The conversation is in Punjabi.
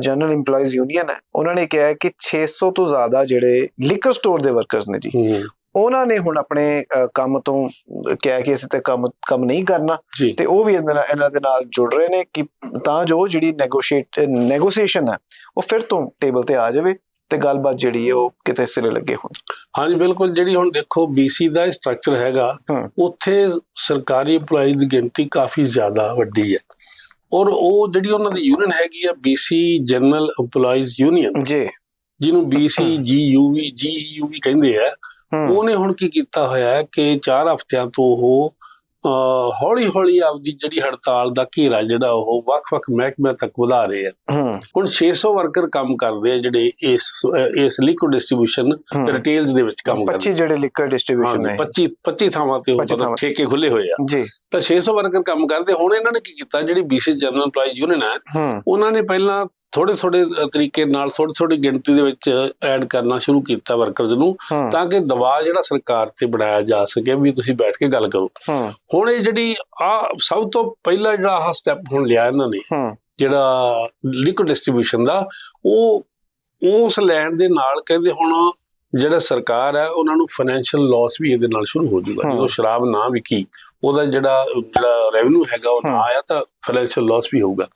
ਜਨਰਲ EMPLOYEES ਯੂਨੀਅਨ ਹੈ ਉਹਨਾਂ ਨੇ ਕਿਹਾ ਕਿ 600 ਤੋਂ ਜ਼ਿਆਦਾ ਜਿਹੜੇ ਲਿਕਰ ਸਟੋਰ ਦੇ ਵਰਕਰਸ ਨੇ ਜੀ। ਉਹਨਾਂ ਨੇ ਹੁਣ ਆਪਣੇ ਕੰਮ ਤੋਂ ਕਿਹਾ ਕਿ ਅਸੀਂ ਤੇ ਕੰਮ ਕੰਮ ਨਹੀਂ ਕਰਨਾ। ਤੇ ਉਹ ਵੀ ਇਹਨਾਂ ਦੇ ਨਾਲ ਜੁੜ ਰਹੇ ਨੇ ਕਿ ਤਾਂ ਜੋ ਜਿਹੜੀ ਨੈਗੋਸ਼ੀਏਟ ਨੈਗੋਸੀਏਸ਼ਨ ਹੈ ਉਹ ਫਿਰ ਤੋਂ ਟੇਬਲ ਤੇ ਆ ਜਾਵੇ ਤੇ ਗੱਲਬਾਤ ਜਿਹੜੀ ਹੈ ਉਹ ਕਿਤੇ ਸਿਰੇ ਲੱਗੇ ਹੁਣ। ਹਾਂਜੀ ਬਿਲਕੁਲ। ਜਿਹੜੀ ਹੁਣ ਦੇਖੋ BC ਦਾ ਸਟਰਕਚਰ ਹੈਗਾ। ਉੱਥੇ ਸਰਕਾਰੀ EMPLOYEE ਦੀ ਗਿਣਤੀ ਕਾਫੀ ਜ਼ਿਆਦਾ ਵੱਡੀ ਹੈ। ਔਰ ਉਹ ਜਿਹੜੀ ਉਹਨਾਂ ਦੀ ਯੂਨੀਅਨ ਹੈਗੀ ਆ BC ਜਨਰਲ EMPLOYEES ਯੂਨੀਅਨ ਜੀ। ਜਿਹਨੂੰ BC GUV GEU ਵੀ ਕਹਿੰਦੇ ਆ ਉਹਨੇ ਹੁਣ ਕੀ ਕੀਤਾ ਹੋਇਆ ਕਿ 4 ਹਫ਼ਤਿਆਂ ਤੋਂ ਉਹ ਹੌਲੀ ਹੌਲੀ ਆਪਦੀ ਜਿਹੜੀ ਹੜਤਾਲ ਦਾ ਘੇਰਾ ਜਿਹੜਾ ਉਹ ਵੱਖ-ਵੱਖ ਮਹਿਕਮਿਆਂ ਤੱਕ ਵਧਾ ਰਹੇ ਆ। ਹੁਣ 600 ਵਰਕਰ ਕੰਮ ਕਰਦੇ ਆ ਜਿਹੜੇ ਇਸ ਇਸ ਲਿਕੁਇਡ ਡਿਸਟ੍ਰੀਬਿਊਸ਼ਨ। ਰਿਟੇਲਸ ਦੇ ਵਿੱਚ ਕੰਮ ਕਰਦੇ 25 ਜਿਹੜੇ ਲਿਕਰ ਡਿਸਟ੍ਰੀਬਿਊਸ਼ਨ ਹੈ 25 25 ਥਾਵਾਂ ਤੇ ਉਹ 25 ਮਤਲਬ ਥਾਵਾਂ। ਠੇਕੇ ਖੁੱਲੇ ਹੋਏ ਆ। ਜੀ। ਤਾਂ 600 ਵਰਕਰ ਕੰਮ ਕਰਦੇ ਹੁਣ ਇਹਨਾਂ ਨੇ ਕੀ ਕੀਤਾ ਜਿਹੜੀ BC ਜਨਰਲ EMPLOYEE ਯੂਨੀਅਨ ਹੂੰ। ਉਹਨਾਂ ਨੇ ਪਹਿਲਾਂ ਥੋੜੇ ਥੋੜੇ ਤਰੀਕੇ ਨਾਲ ਥੋੜੀ ਥੋੜੀ ਗਿਣਤੀ ਦੇ ਵਿੱਚ ਐਡ ਕਰਨਾ ਸ਼ੁਰੂ ਕੀਤਾ ਵਰਕਰਸ ਨੂੰ ਤਾਂ ਕਿ ਦਬਾਅ ਜਿਹੜਾ ਸਰਕਾਰ ਤੇ ਬਣਾਇਆ ਜਾ ਸਕੇ ਵੀ ਤੁਸੀਂ ਬੈਠ ਕੇ ਗੱਲ ਕਰੋ। ਹੁਣ ਇਹ ਜਿਹੜੀ ਆ ਸਭ ਤੋਂ ਪਹਿਲਾ ਜਿਹੜਾ ਆਹ ਸਟੈਪ ਹੁਣ ਲਿਆ ਇਹਨਾਂ ਨੇ ਜਿਹੜਾ ਲਿਕੁਇਡ ਡਿਸਟ੍ਰੀਬਿਊਸ਼ਨ ਦਾ ਉਹ ਉਸ ਲੈਣ ਦੇ ਨਾਲ ਕਹਿੰਦੇ ਹੁਣ ਜਿਹੜਾ ਸਰਕਾਰ ਹੈ ਉਹਨਾਂ ਨੂੰ ਫਾਈਨੈਂਸ਼ੀਅਲ ਲਾਸ ਵੀ ਇਹਦੇ ਨਾਲ ਸ਼ੁਰੂ ਹੋ ਜਾਊਗਾ। ਹਾਂ। ਜਦੋਂ ਸ਼ਰਾਬ ਨਾ ਵਿਕੀ ਉਹਦਾ ਜਿਹੜਾ ਜਿਹੜਾ ਰੈਵਨਿਊ ਹੈਗਾ ਉਹ ਨਾ। ਆਇਆ ਤਾਂ ਫਾਈਨੈਂਸ਼ੀਅਲ ਲਾਸ ਵੀ ਹੋਊਗਾ।